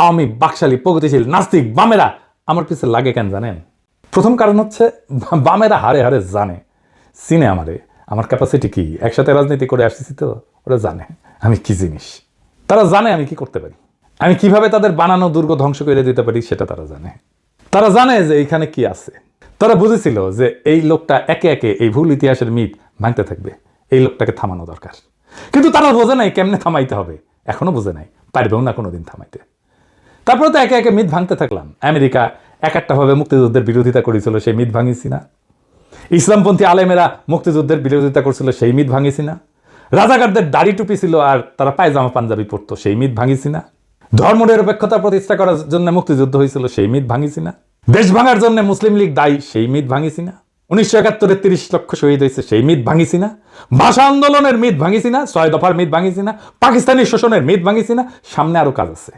আওয়ামী বাকশালী প্রগতিশীল নাস্তিক বামেরা আমার পিছে লাগে কেন জানেন? প্রথম কারণ হচ্ছে, বামেরা হারে হারে জানে। চিনে আমারে। আমার ক্যাপাসিটি কি? একসাথে রাজনীতি করে আসতেছি তো, ওরা জানে আমি কি জিনিস। তারা জানে আমি কি করতে পারি। আমি কীভাবে তাদের বানানো দুর্গ ধ্বংস করে দিতে পারি সেটা তারা জানে। তারা জানে যে এইখানে কি আছে। তারা বুঝেছিল যে এই লোকটা একে একে এই ভুল ইতিহাসের মিথ ভাঙতে থাকবে। এই লোকটাকে থামানো দরকার। কিন্তু তারা বোঝে নাই কেমনে থামাইতে হবে। এখনও বোঝে নাই। পারবেও না কোনোদিন থামাইতে। তারপরে তো একে একে মিথ ভাঙতে থাকলাম। আমেরিকা এক একটা ভাবে মুক্তিযুদ্ধের বিরোধিতা করেছিল, সেই মিথ ভাঙিছি না। ইসলামপন্থী আলেমেরা মুক্তিযুদ্ধের বিরোধিতা করছিল, সেই মিথ ভাঙিছি না। রাজাকারদের দাড়ি টুপি ছিল আর তারা পায়জামা, পাঞ্জাবি পরতো, সেই মিথ ভাঙিছি না। ধর্ম নিরপেক্ষতা প্রতিষ্ঠা করার জন্য মুক্তিযুদ্ধ হয়েছিল, সেই মিথ ভাঙিছি না। দেশ ভাঙার জন্য মুসলিম লীগ দায়ী, সেই মিথ ভাঙিছি না। উনিশশো একাত্তরে তিরিশ লক্ষ শহীদ হয়েছে, সেই মিথ ভাঙিছি না। ভাষা আন্দোলনের মিথ ভাঙিছি না, ছয় দফার মিথ ভাঙিছি না। পাকিস্তানি শোষণের মিথ ভাঙিছি না। সামনে আরও কাজ আছে।